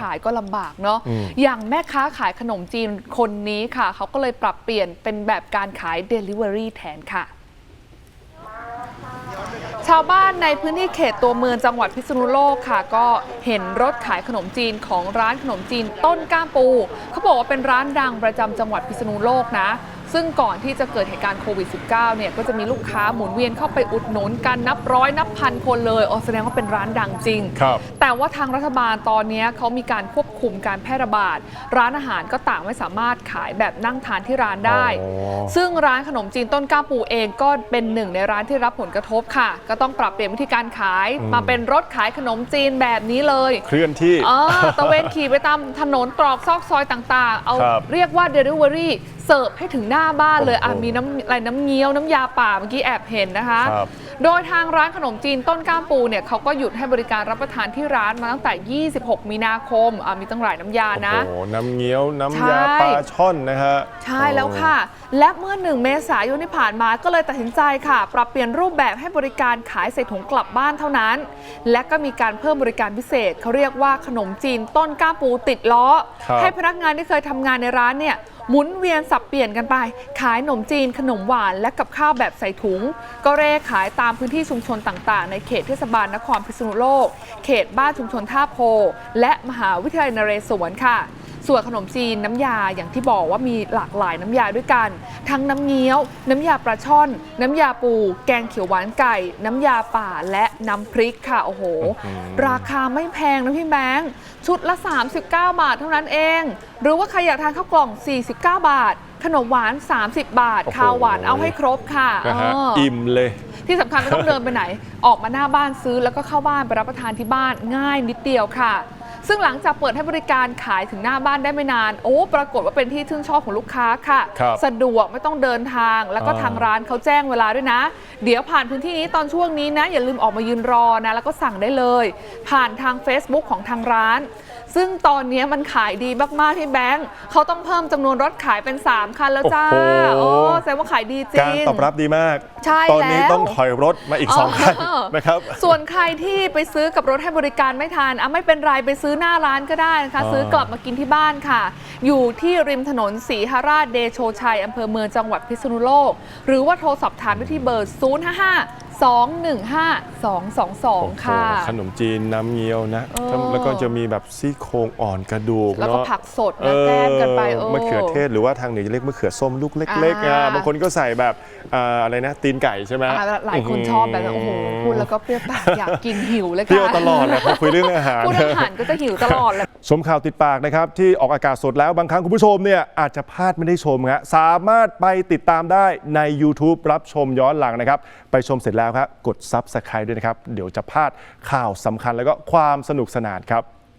ขายก็ลำบากเนาะอืมอย่างแม่ค้าขายขนมจีนคนนี้ค่ะ เขาก็เลยปรับเปลี่ยนเป็นแบบการขาย Delivery แทนค่ะ ชาวบ้านในพื้นที่เขตตัวเมืองจังหวัดพิษณุโลกค่ะ ก็เห็นรถขายขนมจีนของร้านขนมจีนต้นก้ามปู เขาบอกว่าเป็นร้านดังประจำจังหวัดพิษณุโลกนะ ซึ่งก่อนที่จะเกิดเหตุการณ์โควิด -19 เนี่ยก็จะมีลูกค้าหมุนเวียนเข้าไปอุดหนุนกันนับร้อยนับพันคนเลยอ๋อแสดงว่าเป็นร้านดังจริง ครับ แต่ว่าทางรัฐบาลตอนนี้เขามีการควบคุมการแพร่ระบาด ร้านอาหารก็ต่างไม่สามารถขายแบบนั่งทานที่ร้านได้ อ๋อ ซึ่งร้านขนมจีนต้นกล้าปูเองก็เป็นหนึ่งในร้านที่รับผลกระทบค่ะ ก็ต้องปรับเปลี่ยนวิธีการขายอืมมาเป็นรถขายขนมจีนแบบนี้เลย เคลื่อนที่ เออตะเวนขี่ไปตามถนนตรอกซอกซอยต่างๆ เอาครับเรียกว่า Delivery เสิร์ฟให้ถึงหน้าบ้านเลยอะโอ้โห มีน้ำอะไรน้ำเงี้ยวน้ำยาป่าเมื่อกี้แอบเห็นนะคะ ครับโดยทางร้านขนมจีนต้นก้ามปูเนี่ยเขาก็หยุดให้บริการรับประทานที่ร้านมาตั้งแต่ 26 มีนาคมอะมีตั้งหลายน้ำยานะ โอ้โห น้ำเงี้ยว น้ำใช่ยาปลาช่อนนะฮะ ใช่แล้วค่ะ และเมื่อหนึ่งเมษายนที่ผ่านมาก็เลยตัดสินใจค่ะ ปรับเปลี่ยนรูปแบบให้บริการขายใส่ถุงกลับบ้านเท่านั้น และก็มีการเพิ่มบริการพิเศษ เขาเรียกว่าขนมจีนต้นก้ามปูติดล้อครับให้พนักงานที่เคยทำงานในร้านเนี่ยหมุนเวียนสับเปลี่ยนกันไป ขายขนมจีนขนมหวานและกับข้าวแบบใส่ถุง ก็เร่ขายตามพื้นที่ชุมชนต่างๆ ในเขตเทศบาลนครพิษณุโลก เขตบ้านชุมชนท่าโพ และมหาวิทยาลัยนเรศวรค่ะส่วนขนมจีนน้ำยาอย่างที่บอกว่ามีหลากหลายน้ำยาด้วยกัน ทั้งน้ำเงี้ยว น้ำยาปลาช่อน น้ำยาปู แกงเขียวหวานไก่ น้ำยาป่าและน้ำพริกค่ะโอ้โห ราคาไม่แพงนะพี่แบงค์ชุดละ 39 บาทเท่านั้นเอง หรือว่าใครอยากทานข้าวกล่อง 49 บาท ขนมหวาน 30 บาทโอ้โหข้าวหวานเอาให้ครบค่ะนะฮะเอออิ่มเลย ที่สำคัญไม่ต้องเดินไปไหน ออกมาหน้าบ้านซื้อแล้วก็เข้าบ้านไปรับประทานที่บ้านง่ายนิดเดียวค่ะ ซึ่งหลังจากเปิดให้บริการขายถึงหน้าบ้านได้ไม่นาน โอ้ ปรากฏว่าเป็นที่ชื่นชอบของลูกค้าค่ะครับสะดวกไม่ต้องเดินทาง แล้วก็อ่าทางร้านเขาแจ้งเวลาด้วยนะ เดี๋ยวผ่านพื้นที่นี้ตอนช่วงนี้นะ อย่าลืมออกมายืนรอนะแล้วก็สั่งได้เลย ผ่านทาง Facebook ของทางร้าน ซึ่งตอนนี้มันขายดีมากๆที่แบงค์เขาต้องเพิ่มจำนวนรถขายเป็น 3 คันแล้วจ้าโอ้โห โอ้แสดงว่าขายดีจริการงตอบรับดีมาก ใช่ตอนนี้แล้ว ต้องถอยรถมาอีกสองคันเออนะครับ ส่วนใครที่ไปซื้อกับรถให้บริการไม่ทันอะไม่เป็นไรไปซื้อหน้าร้านก็ได้นะคะอ่าซื้อกลับมากินที่บ้านค่ะ อยู่ที่ริมถนนศรีหราชเดโชชัยอำเภอเมืองจังหวัดพิษณุโลก หรือว่าโทรสอบถามได้ที่เบอร์055 215 222 ค่ะโอ้โหขนมจีนน้ำเงี้ยวนะ เออ แล้วก็จะมีแบบซี่โครงอ่อนกระดูกแล้วก็เนาะผักสดนะแกล้มกันไปเออ มะเขือเทศหรือว่าทางเหนือจะเรียกมะเขือส้มลูกเล็กๆอะอ่าบางคนก็ใส่แบบอ่าอะไรนะ ตีนไก่ใช่ไหมอะหลายคนชอบแบบนั้นโอ้โหพูดแล้วก็เปรี้ยวปากอยากกินหิวเลยเที่ยวค่ะตลอดเลยพอคุยเรื่องอาหาร พูดอาหารก็จะหิวตลอดเลยชมข่าวติดปากนะครับ ที่ออกอากาศสดแล้วบางครั้งคุณผู้ชมเนี่ยอาจจะพลาดไม่ได้ชมฮะสามารถไปติดตามได้ใน YouTube รับชมย้อนหลังนะครับ ไปชมเสร็จแล้วครับกด Subscribe ด้วยนะครับ เดี๋ยวจะพลาดข่าวสำคัญแล้วก็ความสนุกสนานครับ